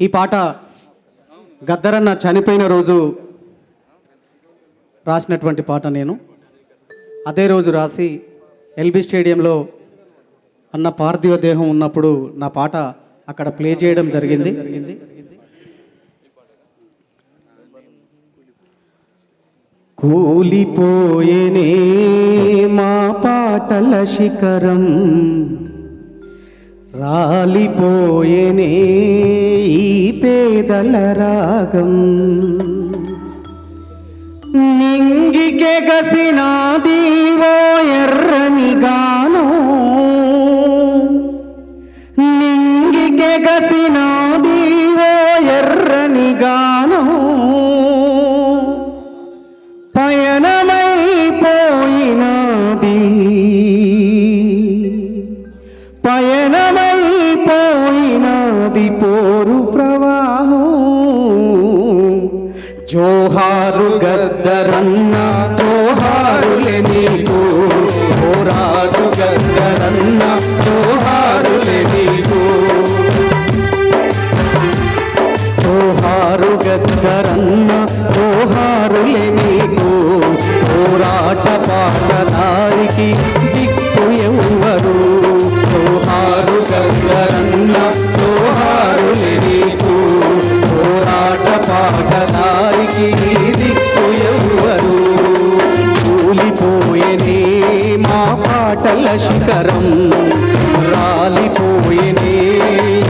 ఈ పాట గద్దరన్న చనిపోయిన రోజు రాసినటువంటి పాట నేను. అదే రోజు రాసి ఎల్బీ స్టేడియంలో అన్న పార్థివ దేహం ఉన్నప్పుడు నా పాట అక్కడ ప్లే చేయడం జరిగింది. జరిగింది కూలిపోయేనే మా పాటల శిఖరం. రాలిపోయేనే ఈ పేదల రాగం. నింగికెగసినాది జోహారు గద్దరన్న జోహారులే నీకు పోరాడు గద్దరన్న జోహారులే నీకు. జోహారు గద్దరన్న జోహారులే నీకు పోరాట పాట దారికి పేదల శిఖరం రాలిపోయేనే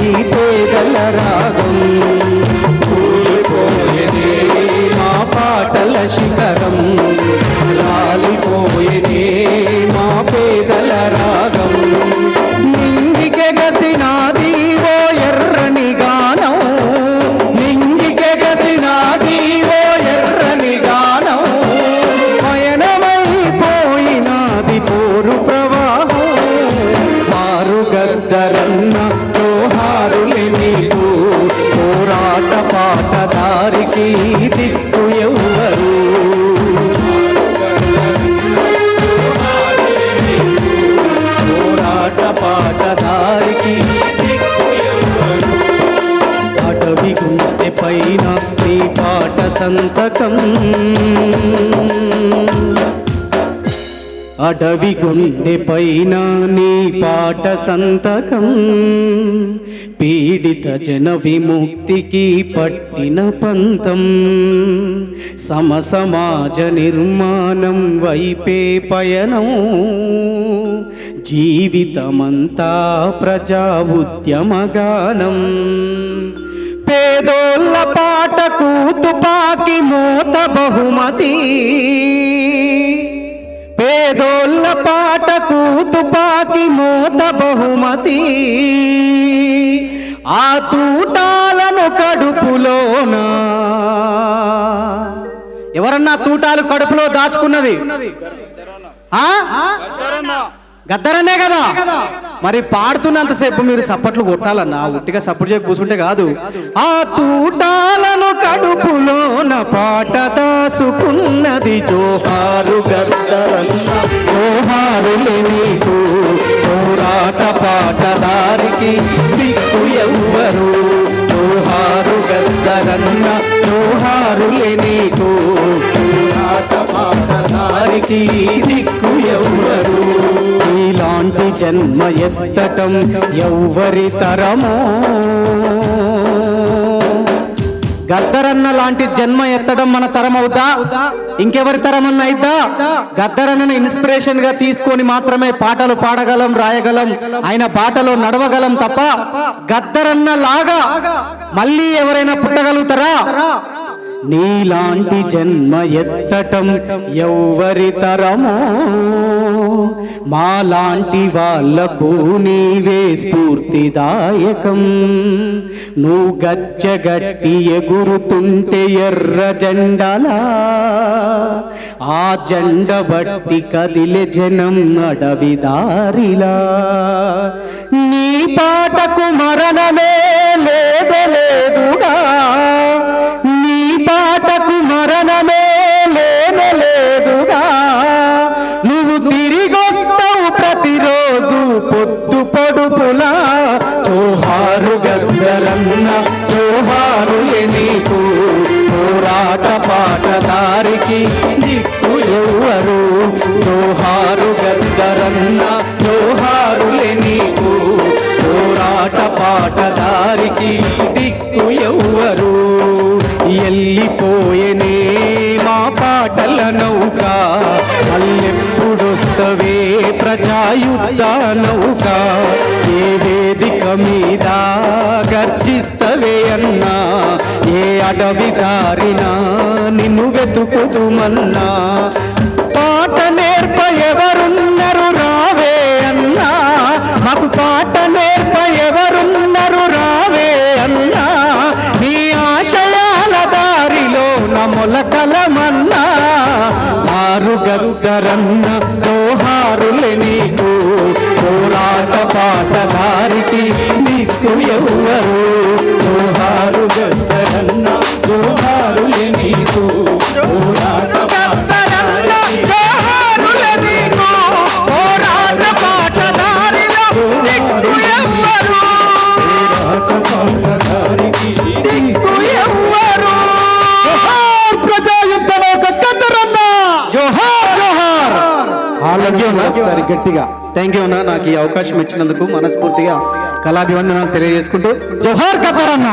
ఈ పేదల రాగం కూలిపోయేనే మా పాటల శిఖరం కన్నా జోహారులే నీకు. పోరాట పాటదారికి దిక్కు ఎవ్వరు. పోరాట పాటదారికి దిక్కు అటవి గుంటె పైన నీ పాట సంతకం అడవి గుండె పైన నీ పాట సంతకం. పీడిత జన విముక్తికి పట్టిన పంతం. సమసమాజ నిర్మాణం వైపే పయనం. జీవితమంతా ప్రజా ఉద్యమగానం పేదోళ్ళ పాటకు తుపాకి మూత బహుమతి. పేదోళ్ళ పాటకు తుపాకి మూత బహుమతి. ఆ తూటాలను కడుపులోనా. ఎవరన్నా తూటాలు కడుపులో దాచుకున్నది? ఆ? గద్దరనే కదా? మరి పాడుతున్నంతసేపు మీరు సప్పట్లు కొట్టాలన్నా ఉట్టిగా సపోర్ట్ చేసి కూర్చుంటే కాదు. ఆ తూటాలను కడుపులోన పాట దాసుకున్నది జోహారు గద్దరన్న. జోహారు నీకు పోరాట పాటదారికి దిక్కు ఎవ్వరు. జోహారు గద్దరన్న నీకు పోరాట పాటదారికి దిక్కు జన్మ ఎత్తటం ఎవ్వరి తరమో? గద్దరన్న లాంటి జన్మ ఎత్తడం మన తరం అవుతా ఇంకెవరి తరం అన్న అయిద్దా? గద్దరన్నను ఇన్స్పిరేషన్గా తీసుకొని మాత్రమే పాటలు పాడగలం రాయగలం ఆయన బాటలో నడవగలం తప్ప గద్దరన్న లాగా మళ్ళీ ఎవరైనా పుట్టగలుగుతారా? నీలాంటి జన్మ ఎత్తటం ఎవ్వరి తరమో. మాలాంటి వాళ్ళకు నీవే స్ఫూర్తిదాయకం. నువ్వు గచ్చగట్టి ఎగురుతుంటే ఎర్ర జెండలా. ఆ జెండ బట్టి కదిలే జనం అడవిదారిలా నీ పాటకు మరణమే తిరిగొస్తావు ప్రతిరోజు పొద్దు పొడుపులా చోహారు గద్దరన్న జోహారులే నీకు పోరాట పాటదారికి దిక్కు ఎవరు చోహారు గద్దరన్న జోహారులే నీకు పోరాట పాటదారికి నౌక ఏ వేదిక మీద గర్జిస్తవే అన్నా ఏ అడవి దారినా నిన్ను వెతుకుదుమన్నా వారికి నీకు ఎవరు ఒకసారి గట్టిగా. థ్యాంక్ యూ అన్న. నాకు ఈ అవకాశం ఇచ్చినందుకు మనస్ఫూర్తిగా కళాభివందనాలు తెలియజేసుకుంటూ. జోహార్ కపరన్న